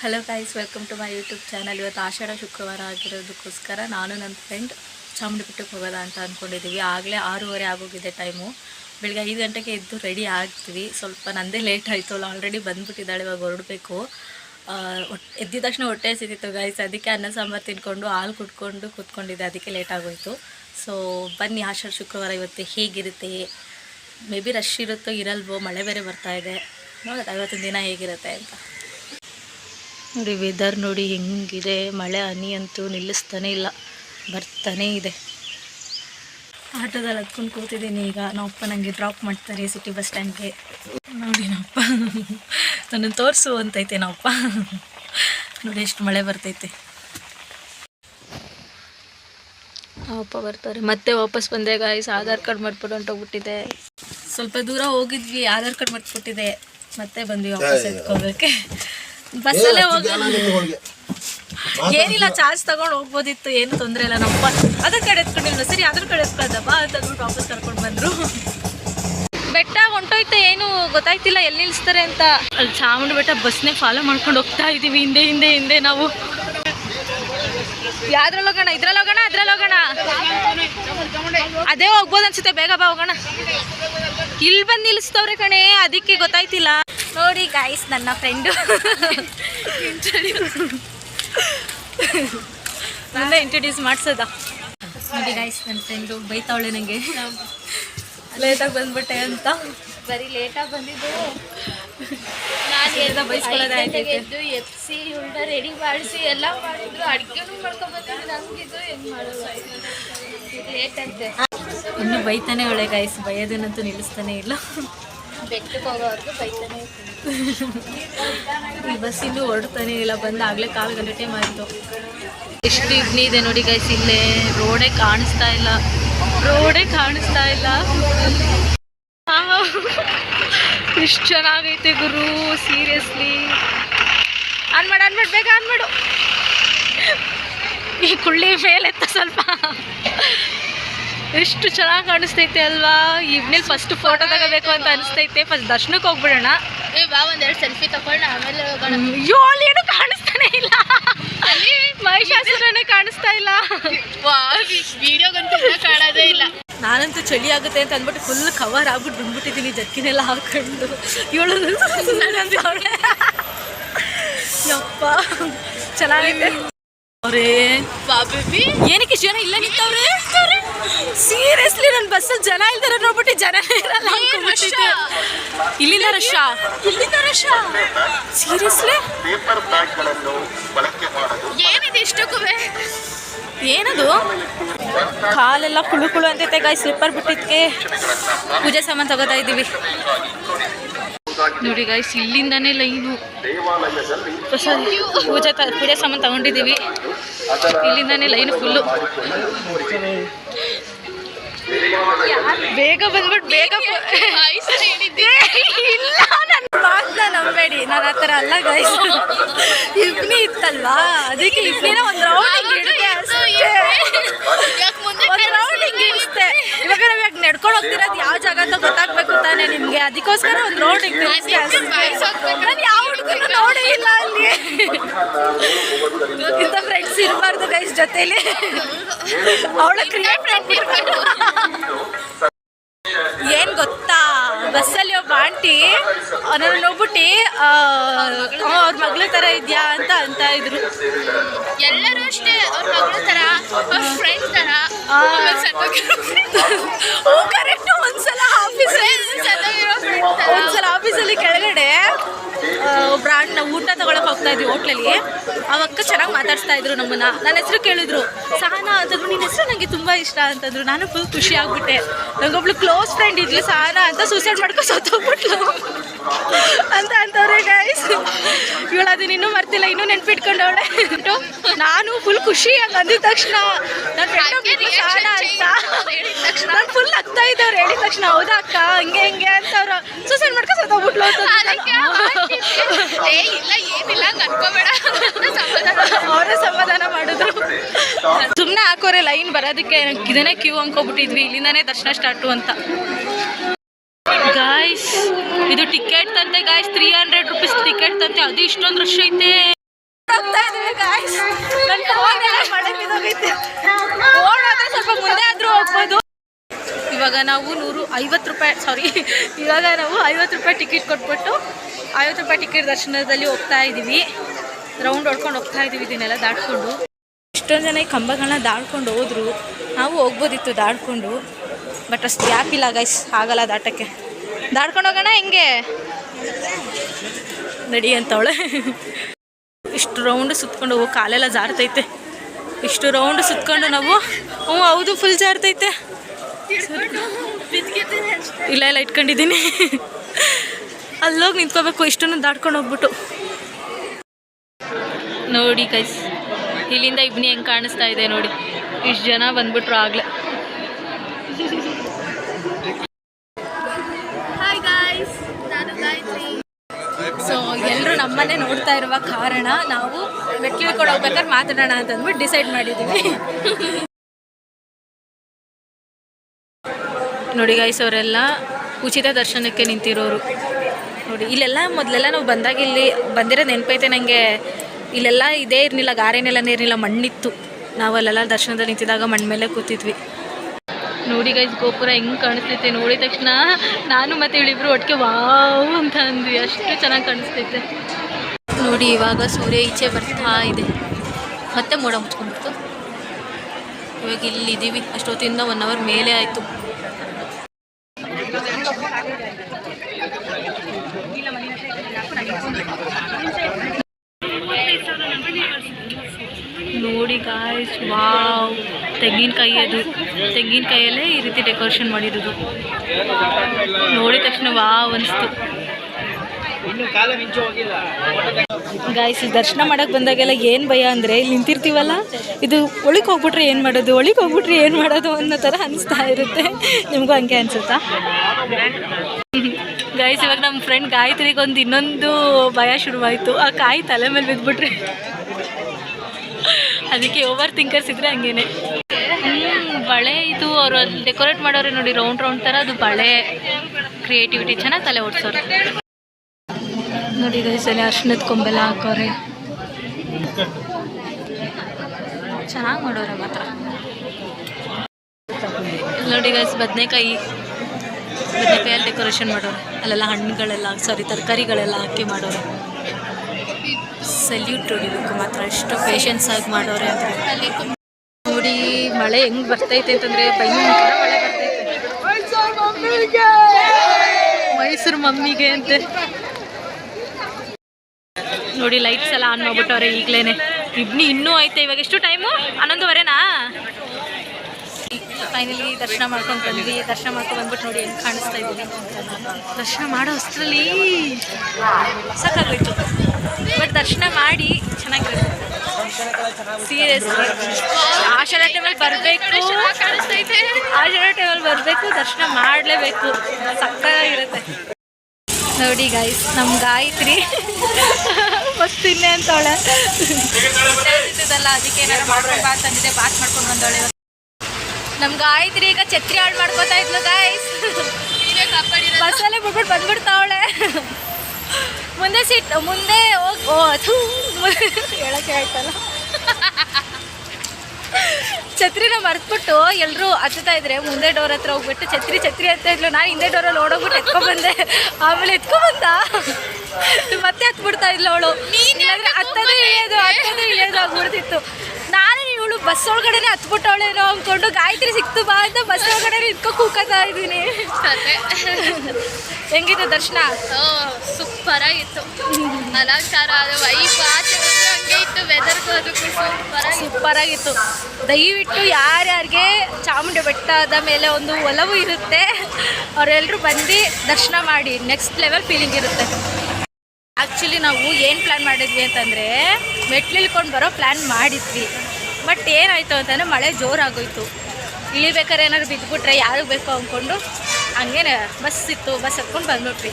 Hello guys welcome to my YouTube channel ಇವತ್ತು ಆಷಾಢ ಶುಕ್ರವಾರ ಆಗಿರೋದಕ್ಕೋಸ್ಕರ ನಾನು ನನ್ನ ಫ್ರೆಂಡ್ ಚಾಮುಂಡಿ ಬೆಟ್ಟಕ್ಕೆ ಹೋಗೋದ ಅಂತ ಅಂದ್ಕೊಂಡಿದ್ದೀವಿ ಆಗಲೇ ಆರೂವರೆ ಆಗೋಗಿದೆ ಟೈಮು ಬೆಳಗ್ಗೆ ಐದು ಗಂಟೆಗೆ ಎದ್ದು ರೆಡಿ ಆಗ್ತೀವಿ ಸ್ವಲ್ಪ ನಂದೇ ಲೇಟ್ ಆಯಿತು. ಅವಳು ಆಲ್ರೆಡಿ ಬಂದುಬಿಟ್ಟಿದ್ದಾಳೆ, ಇವಾಗ ಹೊರಡಬೇಕು. ಎದ್ದಿದ ತಕ್ಷಣ ಹೊಟ್ಟೆ ಸಿಗಿತ್ತು ಗೈಸ್ ಅದಕ್ಕೆ ಅನ್ನ ಸಾಂಬಾರು ತಿನ್ಕೊಂಡು ಹಾಲು ಕುಟ್ಕೊಂಡು ಕೂತ್ಕೊಂಡಿದ್ದೆ. ಅದಕ್ಕೆ ಲೇಟ್ ಆಗೋಯಿತು. ಸೊ ಬನ್ನಿ, ಆಷಾಢ ಶುಕ್ರವಾರ ಇವತ್ತು ಹೇಗಿರುತ್ತೆ? ಮೇ ಬಿ ರಶ್ ಇರುತ್ತೋ, ಇರಲ್ವೋ, ಮಳೆ ಬೇರೆ ಬರ್ತಾ ಇದೆ. ನೋಡೋದು ಇವತ್ತಿನ ದಿನ ಹೇಗಿರುತ್ತೆ ಅಂತ. ನೋಡಿ ವೆದರ್ ನೋಡಿ ಹೆಂಗಿದೆ? ಮಳೆ ಹನಿ ಅಂತೂ ನಿಲ್ಲಿಸ್ತಾನೆ ಇಲ್ಲ. ಬರ್ತಾನೇ ಇದೆ. ಆಟೋದಲ್ಲಿ ಹತ್ಕೊಂಡು ಕೂತಿದ್ದೀನಿ. ಈಗ ನಮ್ಮಪ್ಪ ನನಗೆ ಡ್ರಾಪ್ ಮಾಡ್ತಾರೆ ಸಿಟಿ ಬಸ್ ಸ್ಟ್ಯಾಂಡ್ಗೆ ನೋಡಿ ನಮ್ಮಪ್ಪ. ನನ್ನನ್ನು ತೋರಿಸು ಅಂತೈತೆ ನಮ್ಮಪ್ಪ. ನೋಡಿ ಎಷ್ಟು ಮಳೆ ಬರ್ತೈತೆ. ಅಪ್ಪ ಬರ್ತಾರೆ. ಮತ್ತೆ ವಾಪಸ್ ಬಂದೆ ಗಾಯ್ಸ್ ಆಧಾರ್ ಕಾರ್ಡ್ ಮಾಡ್ಬಿಟ್ಟು ಹೊಂಟೋಗ್ಬಿಟ್ಟಿದೆ ಸ್ವಲ್ಪ ದೂರ ಹೋಗಿದ್ವಿ ಆಧಾರ್ ಕಾರ್ಡ್ ಮಾಡ್ಬಿಟ್ಟಿದೆ ಮತ್ತೆ ಬಂದ್ವಿ ವಾಪಸ್ ಎತ್ಕೋಬೇಕೆ ಬಸ್ಸಲ್ಲೇ ಹೋಗ ಏನಿಲ್ಲ ಚಾರ್ಜ್ ತಗೊಂಡು ಹೋಗ್ಬೋದಿತ್ತು ಏನು ತೊಂದರೆ ಇಲ್ಲ ನಮ್ಮ ಅದ್ರ ಕಡೆ ಎತ್ಕೊಂಡಿಲ್ಲ ಸರಿ ಅದ್ರ ಕಡೆ ಎತ್ಕೊಳ್ದಪ್ಪ ಅಂತ ಅಂದ್ಬಿಟ್ಟು ವಾಪಸ್ ಕರ್ಕೊಂಡು ಬಂದರು. ಬೆಟ್ಟ ಹೊಂಟೋಯ್ತು ಏನು ಗೊತ್ತಾಯ್ತಿಲ್ಲ ಎಲ್ಲಿ ನಿಲ್ಲಿಸ್ತಾರೆ ಅಂತ. ಅಲ್ಲಿ ಚಾಮುಂಡಿ ಬೆಟ್ಟ ಬಸ್ನೇ ಫಾಲೋ ಮಾಡ್ಕೊಂಡು ಹೋಗ್ತಾ ಇದ್ದೀವಿ ಹಿಂದೆ ಹಿಂದೆ ಹಿಂದೆ ನಾವು. ಯಾವ್ದ್ರಲ್ಲಿ ಹೋಗೋಣ? ಇದ್ರಲ್ಲಿ ಹೋಗೋಣ ಅದ್ರಲ್ಲಿ ಹೋಗೋಣ? ಅದೇ ಹೋಗ್ಬೋದು ಅನ್ಸುತ್ತೆ ಬೇಗ ಬಾ ಹೋಗೋಣ. ಇಲ್ಲಿ ಬಂದು ನಿಲ್ಲಿಸ್ತವ್ರೆ ಕಣೆ ಅದಕ್ಕೆ ಗೊತ್ತಾಯ್ತಿಲ್ಲ. ನೋಡಿ ಗಾಯ್ಸ್ ನನ್ನ ಫ್ರೆಂಡು ನನ್ನ ಇಂಟ್ರೊಡ್ಯೂಸ್ ಮಾಡ್ಸೋದ? ನೋಡಿ ಗಾಯ್ಸ್ ನನ್ನ ಫ್ರೆಂಡು ಬೈತಾವಳೆ ನನಗೆ ಲೇಟಾಗಿ ಬಂದ್ಬಿಟ್ಟೆ ಅಂತ. ಬರೀ ಲೇಟಾಗಿ ಬಂದಿದ್ದು. ನಾನು ಬೈಸ್ಕೊಳ್ಳೋದೇ ಆಯ್ತೈತೆ. ಎದ್ದು ಎಪ್ಸಿ ಉಲ್ಟ ರೆಡಿ ಮಾಡಿಸಿ ಎಲ್ಲ ಮಾಡಿದ್ರು ಅಡ್ಗೆನೂ ಮಾಡ್ಕೊಂಡ್ ಬಂದಿದ್ದು ನಂಗಿದು ಹೆಂಗ್ ಮಾಡೋದು? ಲೇಟ್ ಅಂತೆ ಇನ್ನು ಬೈತಾನೆ ಒಳ್ಳೆ ಗಾಯ್ಸ್ ಬೈಯೋದನ್ನಂತೂ ನಿಲ್ಲಿಸ್ತಾನೆ ಇಲ್ಲ. ಈ ಬಸ್ ಇನ್ನೂ ಹೊರಡ್ತಾನೆ ಇಲ್ಲ ಬಂದಾಗ್ಲೇ ಕಾಲು ಗಂಟೆ ಟೈಮ್ ಆಯಿತು. ಎಷ್ಟು ಇಗ್ನಿ ಇದೆ ನೋಡಿ ಗೈಸ್ ಇಲ್ಲೇ ರೋಡೇ ಕಾಣಿಸ್ತಾ ಇಲ್ಲ. ರೋಡೇ ಕಾಣಿಸ್ತಾ ಇಲ್ಲ. ಎಷ್ಟು ಚೆನ್ನಾಗೈತೆ ಗುರು ಸೀರಿಯಸ್ಲಿ ಆನ್ ಮಾಡು, ಆನ್ ಬೇಗ ಆನ್ ಈ ಕುಳ್ಳಿ ಮೇಲೆ ಸ್ವಲ್ಪ. ಎಷ್ಟು ಚೆನ್ನಾಗಿ ಕಾಣಿಸ್ತೈತೆ ಅಲ್ವಾ? ಈವ್ನಿಂಗ್ ಫಸ್ಟ್ ಫೋಟೋ ತಗೋಬೇಕು ಅಂತ ಅನಿಸ್ತೈತೆ. ಫಸ್ಟ್ ದರ್ಶನಕ್ಕೆ ಹೋಗ್ಬಿಡೋಣ. ಏ ಬಾ ಒಂದೆರಡು ಸೆಲ್ಫಿ ತಗೊಂಡು ಆಮೇಲೆ ಹೋಗೋಣ. ಏನು ಕಾಣಿಸ್ತಾನೆ ಇಲ್ಲ. ಅಲ್ಲಿ ಮಹಿಷಾಸುರನೇ ಕಾಣಿಸ್ತಾ ಇಲ್ಲ. ವಿಡಿಯೋಗಂತೂ ಕಾಣೋದೇ ಇಲ್ಲ. ನಾನಂತೂ ಚಳಿ ಆಗುತ್ತೆ ಅಂತ ಅಂದ್ಬಿಟ್ಟು ಫುಲ್ ಕವರ್ ಆಗ್ಬಿಟ್ಟು ಬಂದ್ಬಿಟ್ಟಿದ್ದೀನಿ ಜರ್ಕಿನೆಲ್ಲ ಹಾಕೊಂಡು. ಇವಳು. ಯಪ್ಪ ಬೇಬಿ ಏನಕ್ಕೆ ಇಷ್ಟ್ ಜನ ಇಲ್ಲ ನಿಂತವ್ರೆ? ಸೀರಿಯಸ್ಲಿ ನನ್ನ ಬಸ್ಸಲ್ಲಿ ಜನ ಇಲ್ದಾರೆ ನೋಡ್ಬಿಟ್ಟು ಜನ ಇರಲ್ಲ. ಇಲ್ಲಿಂದ ರಶ ಇಲ್ಲಿಂದ ರಶ ಸೀರಿಯಸ್ಲಿ ಏನಿದೆ ಇಷ್ಟಕ್ಕೂ? ಏನದು? ಕಾಲೆಲ್ಲ ಕುಳು ಕುಳು ಅಂತೈತೆ ಗಾಯ್ ಸ್ಲಿಪ್ಪರ್ ಬಿಟ್ಟಿದ್ಕೆ. ಪೂಜೆ ಸಾಮಾನು ತಗೋತಾ ಇದ್ದೀವಿ. ನೋಡಿ ಗಾಯ್ಸ್ ಇಲ್ಲಿಂದಾನೇ ಲೈನು. ಹೊಸ ಪೂಜೆ ಪೂಜೆ ಸಾಮಾನು ತಗೊಂಡಿದ್ದೀವಿ. ಇಲ್ಲಿಂದಾನೇ ಲೈನು ಫುಲ್ಲು. ಬೇಗ ಬಂದ್ಬಿಟ್ಟು ಬೇಗ ಇಲ್ಲ ನನ್ನ ಮಾತನ್ನ ನಂಬೇಡಿ. ನಾನು ಆ ಥರ ಅಲ್ಲ ಗೈಸ್ ಇಬ್ನಿ ಇತ್ತಲ್ವಾ ಅದಕ್ಕೆ ಇಬ್ನಿನ ಒಂದು ರೌಂಡ್ ಹಿಡಿದೆ ಅಷ್ಟೇ ಒಂದು ರೌಂಡ್ ಹಿಂಗೆ ಇಳಿಸ್ದೆ ಇವಾಗ ನಾವು ಇವಾಗ ನಡ್ಕೊಂಡು ಹೋಗ್ತಿರೋದು ಯಾವ ಜಾಗ ಅಂತ ಗೊತ್ತಾಗ್ಬೇಕು ತಾನೆ ನಿಮ್ಗೆ? ಅದಕ್ಕೋಸ್ಕರ ಒಂದು ರೋಡ್ ನಾನು ಯಾವ ನೋಡೇ ಇಲ್ಲ ಅಲ್ಲಿ. ಇಂಥ ಫ್ರೆಂಡ್ಸ್ ಇರಬಾರ್ದು ಗೈಸ್ ಜೊತೆಲಿ. ಅವಳ ಕ್ರಿಯೇಟ್ ಏನ್ ಗೊತ್ತಾ? ಬಸ್ಸಲ್ಲಿ ಆಂಟಿ ನನ್ನ ನೋಡ್ಬಿಟ್ಟು ಅವ್ರ ಮಗಳ ತರ ಇದೆಯಾ? ಅಂತ ಅಂತ ಇದ್ರು. ಎಲ್ಲರೂ ಅಷ್ಟೇ ಅವ್ರ ಮಗಳ ತರ ಅವ್ರ ಫ್ರೆಂಡ್ ಓ ಕರೆಕ್ಟ್ ಒಂದ್ಸಲ ಆಫೀಸ್ ಸತ್ತೋಗಿರೋ friend ತರ. ಒಂದ್ಸಲ ಆಫೀಸಲ್ಲಿ ಕೆಳಗಡೆ ಒಬ್ರ ಅಣ್ಣ ಊಟ ತಗೊಳಕ್ಕೆ ಹೋಗ್ತಾ ಇದ್ವಿ ಹೋಟ್ಲಲ್ಲಿ. ಅವಕ್ಕ ಚೆನ್ನಾಗಿ ಮಾತಾಡ್ತಾ ಇದ್ರು ನಮ್ಮನ್ನ. ನನ್ನ ಹೆಸರು ಕೇಳಿದ್ರು. ಸಹನಾ ಅಂತಂದ್ರು ನಿನ್ನ ಹೆಸರು ನನಗೆ ತುಂಬಾ ಇಷ್ಟ ಅಂತಂದ್ರು. ನಾನು ಫುಲ್ ಖುಷಿ ಆಗ್ಬಿಟ್ಟೆ. ನಂಗೊಬ್ಳು ಕ್ಲೋಸ್ ಫ್ರೆಂಡ್ ಇದ್ಲು ಸಹನಾ ಅಂತ ಸೂಸೈಡ್ ಮಾಡ್ಕೊ ಸತ್ತೋಗ್ಬಿಟ್ಲು. ಅಂತ ಅಂತವ್ರೆ ಗೈಸ್ ಇವಳು ಅದನ್ನ ಇನ್ನೂ ಮರ್ತಿಲ್ಲ ಇನ್ನೂ ನೆನ್ಪಿಟ್ಕೊಂಡವಳೆ. ನಾನು ಫುಲ್ ಖುಷಿ ಹಂಗ ಅಂದಿದ ತಕ್ಷಣ. ನನ್ನ ಹಂಗೆ ಫ್ರೆಂಡ್ ಸಹನಾ ಅಂತ. ಹೇಳಿದ ತಕ್ಷಣ. ನಾನು ಫುಲ್ ಆಗ್ತಾ ಇದ್ದವ್ರು ಹೇಳಿದ ತಕ್ಷಣ. ಹೌದಾ ಅಕ್ಕ? ಹಂಗೆ ಹಿಂಗೆ ಅಂತ ಅವ್ರು ಸೂಸೈಡ್ ಮಾಡ್ಕೊ ಸತ್ತೋಗ್ಬಿಟ್ಲು ಇಲ್ಲ ಏನಿಲ್ಲ ಅನ್ಕೋಬೇಡ ಅವರೇ ಸಮಾಧಾನ ಮಾಡಿದ್ರು. ಸುಮ್ಮನೆ ಹಾಕೋರೆ ಲೈನ್ ಬರೋದಕ್ಕೆ ಇದನ್ನೇ ಕ್ಯೂ ಅನ್ಕೋಬಿಟ್ಟಿದ್ವಿ ಇಲ್ಲಿಂದಾನೇ ದರ್ಶನ ಸ್ಟಾರ್ಟು ಅಂತ. ಗಾಯ್ಸ್ ಇದು ticket ತಂತೆ guys three hundred rupees ticket ತಂತೆ. ಅದು ಇಷ್ಟೊಂದು ರಶ್ ಐತೆ. ಸ್ವಲ್ಪ ಮುಂದೆ ಆದ್ರೂ ಹೋಗ್ಬೋದು. ಇವಾಗ ನಾವು ನೂರು ಐವತ್ತು ರೂಪಾಯಿ ಸಾರಿ ಇವಾಗ ನಾವು ಐವತ್ತು ರೂಪಾಯಿ ಟಿಕೆಟ್ ಕೊಟ್ಬಿಟ್ಟು ಐವತ್ತು ರೂಪಾಯಿ ಟಿಕೆಟ್ ದರ್ಶನದಲ್ಲಿ ಹೋಗ್ತಾ ಇದ್ದೀವಿ. ರೌಂಡ್ ಹೊಡ್ಕೊಂಡು ಹೋಗ್ತಾ ಇದ್ದೀವಿ ಇದನ್ನೆಲ್ಲ ದಾಟ್ಕೊಂಡು. ಎಷ್ಟೊಂದು ಜನ ಈ ಕಂಬಗಳನ್ನ ದಾಡ್ಕೊಂಡು ಹೋದ್ರು. ನಾವು ಹೋಗ್ಬೋದಿತ್ತು ದಾಟ್ಕೊಂಡು. ಬಟ್ ಅಷ್ಟು ಗ್ಯಾಪ್ ಇಲ್ಲ ಗೈಸ್ ಆಗಲ್ಲ ದಾಟಕ್ಕೆ. ದಾಡ್ಕೊಂಡು ಹೋಗೋಣ ಹೆಂಗೆ? ನಡಿ ಅಂತವಳೆ ಇಷ್ಟು ರೌಂಡ್ ಸುತ್ಕೊಂಡು ಹೋಗೋ ಕಾಲೆಲ್ಲ ಜಾರ್ತೈತೆ. ಇಷ್ಟು ರೌಂಡ್ ಸುತ್ಕೊಂಡು ನಾವು ಹ್ಞೂ ಹೌದು ಫುಲ್ ಜಾರ್ತೈತೆ. ಇಲ್ಲ ಇಲ್ಲ, ಇಟ್ಕೊಂಡಿದ್ದೀನಿ. ಅಲ್ಲೋಗಿ ನಿಂತ್ಕೋಬೇಕು, ಇಷ್ಟನ್ನು ದಾಟ್ಕೊಂಡು ಹೋಗ್ಬಿಟ್ಟು. ನೋಡಿ ಕೈಸ್ ಇಲ್ಲಿಂದ ಇಬ್ನಿ ಹೆಂಗೆ ಕಾಣಿಸ್ತಾ ಇದೆ ನೋಡಿ. ಇಷ್ಟು ಜನ ಬಂದ್ಬಿಟ್ರು ಆಗಲೇ. ಸೊ ಎಲ್ಲರೂ ನಮ್ಮನ್ನೇ ನೋಡ್ತಾ ಇರುವ ಕಾರಣ ನಾವು ಕೂಡ ಹೋಗ್ಬೇಕಾದ್ರೆ ಮಾತಾಡೋಣ ಅಂತ ಅಂದ್ಬಿಟ್ಟು ಡಿಸೈಡ್ ಮಾಡಿದ್ದೀವಿ ನೋಡಿ ಗೈಸ್ ಅವರೆಲ್ಲ ಉಚಿತ ದರ್ಶನಕ್ಕೆ ನಿಂತಿರೋರು. ನೋಡಿ, ಇಲ್ಲೆಲ್ಲ ಮೊದಲೆಲ್ಲ ನಾವು ಬಂದಾಗ ಇಲ್ಲಿ ಬಂದಿರೋ ನೆನಪೈತೆ ನನಗೆ ಇಲ್ಲೆಲ್ಲ ಇದೇ ಇರಲಿಲ್ಲ ಗಾರೆನೆಲ್ಲನೇ ಇರಲಿಲ್ಲ, ಮಣ್ಣಿತ್ತು. ನಾವು ಅಲ್ಲೆಲ್ಲ ದರ್ಶನದಲ್ಲಿ ನಿಂತಿದ್ದಾಗ ಮಣ್ಣು ಮೇಲೆ ಕೂತಿದ್ವಿ. ನೋಡಿ ಗೈಸ್ ಗೋಪುರ ಹೆಂಗೆ ಕಾಣಿಸ್ತೈತೆ. ನೋಡಿದ ತಕ್ಷಣ ನಾನು ಮತ್ತೆ ಇಳಿಬ್ರು ಒಟ್ಟಿಗೆ ವಾವ್ ಅಂತ ಅಂದ್ವಿ. ಅಷ್ಟು ಚೆನ್ನಾಗಿ ಕಾಣಿಸ್ತೈತೆ. ನೋಡಿ, ಇವಾಗ ಸೂರ್ಯ ಈಚೆ ಬರ್ತಾ ಇದೆ. ಮತ್ತೆ ಮೋಡ ಮುಚ್ಕೊಂಡ್ಬಿಡ್ತು. ಇವಾಗ ಇಲ್ಲಿ ಇದ್ದೀವಿ ಅಷ್ಟೊತ್ತಿಂದ ಒನ್ ಅವರ್ ಮೇಲೆ ಆಯಿತು. Guys wow. ತೆಂಗಿನಕಾಯಿ ಅದು ತೆಂಗಿನಕಾಯಲ್ಲೇ ಈ ರೀತಿ ಡೆಕೋರೇಷನ್ ಮಾಡಿರೋದು. ನೋಡಿದ ತಕ್ಷಣ ವಾವ್ ಅನಿಸ್ತು. ಗಾಯ್ಸ್ ದರ್ಶನ ಮಾಡಕ್ಕೆ ಬಂದಾಗೆಲ್ಲ ಏನು ಭಯ ಅಂದರೆ ಇಲ್ಲಿ ನಿಂತಿರ್ತೀವಲ್ಲ? ಇದು ಒಳಗೆ ಹೋಗ್ಬಿಟ್ರೆ ಏನು ಮಾಡೋದು? ಒಳಗೆ ಹೋಗ್ಬಿಟ್ರೆ ಏನು ಮಾಡೋದು ಅನ್ನೋ ಥರ ಅನಿಸ್ತಾ ಇರುತ್ತೆ. ನಿಮಗೂ ಹಂಗೆ ಅನಿಸುತ್ತಾ? ಗಾಯ್ಸ್ ಇವಾಗ ನಮ್ಮ ಫ್ರೆಂಡ್ ಗಾಯತ್ರಿಗೆ ಒಂದು ಇನ್ನೊಂದು ಭಯ ಶುರುವಾಯಿತು. ಆ ಕಾಯಿ ತಲೆ ಮೇಲೆ ಬಿದ್ದುಬಿಟ್ರೆ ಅದಕ್ಕೆ ಓವರ್ ಥಿಂಕರ್ಸ್ ಇದ್ರೆ ಹಂಗೇನೆ. ಹ್ಮ್, ಬಳೆ ಇದು ಅವರು ಅಲ್ಲಿ ಡೆಕೋರೇಟ್ ಮಾಡೋರು ನೋಡಿ ರೌಂಡ್ ರೌಂಡ್ ಥರ ಅದು ಬಳೆ ಕ್ರಿಯೇಟಿವಿಟಿ ಚೆನ್ನಾಗಿ ತಲೆ ಓಡಿಸೋರು. ನೋಡಿ ಗೈಸಲ್ಲಿ ಅರ್ಶನದ ಕೊಂಬೆಲ್ಲ ಹಾಕೋರೆ. ಚೆನ್ನಾಗಿ ಮಾಡೋರೆ ಮಾತ್ರ. ನೋಡಿ ಗೈಸ್ ಬದನೆಕಾಯಿ ಬದನೆಕಾಯಲ್ಲಿ ಡೆಕೋರೇಷನ್ ಮಾಡೋರು. ಅಲ್ಲೆಲ್ಲ ಹಣ್ಣುಗಳೆಲ್ಲ ಸಾರಿ ತರಕಾರಿಗಳೆಲ್ಲ ಹಾಕಿ ಮಾಡೋರು. ಸಲ್ಯೂಟ್ ಹೊಡಿಬೇಕು ಮಾತ್ರ ಎಷ್ಟು ಪೇಷನ್ಸ್ ಆಗಿ ಮಾಡೋರೆ ಅಂದರೆ ನೋಡಿ, ಮಳೆ ಹೆಂಗ್ ಬರ್ತೈತೆ ಅಂತಂದ್ರೆ ಭಯಂಕರ ಮಳೆ ಮೈಸೂರು ಮಮ್ಮಿಗೆ ಅಂತ. ನೋಡಿ ಲೈಟ್ಸ್ ಎಲ್ಲ ಆನ್ ಮಾಡ್ಬಿಟ್ಟವ್ರೆ ಈಗ್ಲೇನೆ. ಇಬ್ನಿ ಇನ್ನೂ ಐತೆ, ಇವಾಗ ಎಷ್ಟು ಟೈಮು ಹನ್ನೊಂದುವರೆನಾ? ಫೈನಲಿ ದರ್ಶನ ಮಾಡ್ಕೊಂಡು ಬಂದ್ವಿ. ದರ್ಶನ ಮಾಡ್ಕೊಂಡು ಬಂದ್ಬಿಟ್ಟು ನೋಡಿ ಹೆಂಗೆ ಕಾಣಿಸ್ತಾ ಇದ್ದೀವಿ. ದರ್ಶನ ಮಾಡೋ ಅಷ್ಟರಲ್ಲಿ ಸಾಕಾಗೋಯ್ತು ದರ್ಶನ ಮಾಡಿ ಚೆನ್ನಾಗಿರುತ್ತೆ. ಸೀರಿಯಸ್ ಆಷಾಢ ಟೈಮಲ್ಲಿ ಬರಬೇಕು. ಆಷಾಢ ಟೈಮಲ್ಲಿ ಬರಬೇಕು, ದರ್ಶನ ಮಾಡಲೇಬೇಕು. ಸಕ್ಕತ್ತಾಗಿರುತ್ತೆ. ನೋಡಿ ಗಾಯ್ಸ್ ನಮ್ಮ ಗಾಯತ್ರಿ. ಫಸ್ಟ್ ತಿನ್ನೆ ಅಂತವಳೆ ಅದಕ್ಕೆ ಏನಾರು ಮಾಡ್ಕೊಂಡು ಬಾತ್ ತಂದಿದ್ದೆ ಬಾತ್ ಮಾಡ್ಕೊಂಡು ಬಂದವಳೆ ನಮ್ಮ ಗಾಯತ್ರಿ ಈಗ ಛತ್ರಿ ಹಾಳು ಮಾಡ್ಕೋತಾ ಇದ್ಲು ಗಾಯ್ಸ್ ಬಸ್ಸಲ್ಲೇ ಬಿಟ್ಬಿಟ್ಟು ಬಂದ್ಬಿಡ್ತಾವಳೆ. ಮುಂದೆ ಸೀಟ್ ಮುಂದೆ ಹೋಗಿ ಓ ಥೂ. ಹೇಳಕ್ಕೆ ಆಯ್ತಲ್ಲ? ಛತ್ರಿನ ಮರ್ತ್ಬಿಟ್ಟು ಎಲ್ಲರೂ ಹತ್ತುತ್ತಾ ಇದ್ರೆ ಮುಂದೆ ಡೋರ್ ಹತ್ರ ಹೋಗ್ಬಿಟ್ಟು ಛತ್ರಿ ಛತ್ರಿ ಅಂತ ಇದ್ಲು ನಾನು ಹಿಂದೆ ಡೋರಲ್ಲಿ ಓಡೋಗ್ಬಿಟ್ಟು ಎತ್ಕೊಂಡ್ಬಂದೆ. ಆಮೇಲೆ ಎತ್ಕೊಂಡ್ಬಂದ? ಮತ್ತೆ ಹತ್ಬಿಡ್ತಾ ಇದ್ಲು ಅವಳು. ಹತ್ತದೇ ಹತ್ತದು ಇಳಿಯೋದು ಹತ್ತದು ಇಳಿಯೋದು ಆಗ್ಬಿಡ್ತಿತ್ತು. ನಾನು ಬಸ್ ಒಳಗಡೆನೆ ಹತ್ಬಿಟ್ಟವಳೇನೋ ಅಂದ್ಕೊಂಡು ಗಾಯತ್ರಿ ಸಿಕ್ತು ಬಾ ಅಂತ ಬಸ್ ಒಳಗಡೆ ನಿಂತ್ಕೊ ಕೂಕತಾ ಇದ್ದೀನಿ. ಹೆಂಗಿತ್ತು ದರ್ಶನ? ಸೂಪರ್ ಆಗಿತ್ತು ಅಲಂಕಾರ ವೈಫ್ ಆಚೆ ಹಂಗೆ ಇತ್ತು. ವೆದರ್ಗೂ ಅದಕ್ಕೂ ಸೂಪರ್ ಆಗಿತ್ತು ಸೂಪರ್ ಆಗಿತ್ತು ದಯವಿಟ್ಟು ಯಾರ್ಯಾರಿಗೆ ಚಾಮುಂಡಿ ಬೆಟ್ಟದ ಮೇಲೆ ಒಂದು ಒಲವು ಇರುತ್ತೆ ಅವರೆಲ್ಲರೂ ಬಂದು ದರ್ಶನ ಮಾಡಿ. ನೆಕ್ಸ್ಟ್ ಲೆವೆಲ್ ಫೀಲಿಂಗ್ ಇರುತ್ತೆ. ಆ್ಯಕ್ಚುಲಿ ನಾವು ಏನು ಪ್ಲ್ಯಾನ್ ಮಾಡಿದ್ವಿ ಅಂತಂದರೆ ಮೆಟ್ಲಿಲ್ಕೊಂಡು ಬರೋ ಪ್ಲ್ಯಾನ್ ಮಾಡಿದ್ವಿ. ಬಟ್ ಏನಾಯಿತು ಅಂತಂದರೆ ಮಳೆ ಜೋರಾಗೋಯ್ತು. ಇಳಿಬೇಕಾದ್ರೆ ಏನಾದ್ರು ಬಿದ್ದುಬಿಟ್ರೆ ಯಾರಿಗೆ ಬೇಕು ಅಂದ್ಕೊಂಡು ಹಂಗೇನೆ ಬಸ್ ಇತ್ತು, ಬಸ್ ಹತ್ಕೊಂಡು ಬಂದ್ಬಿಟ್ವಿ.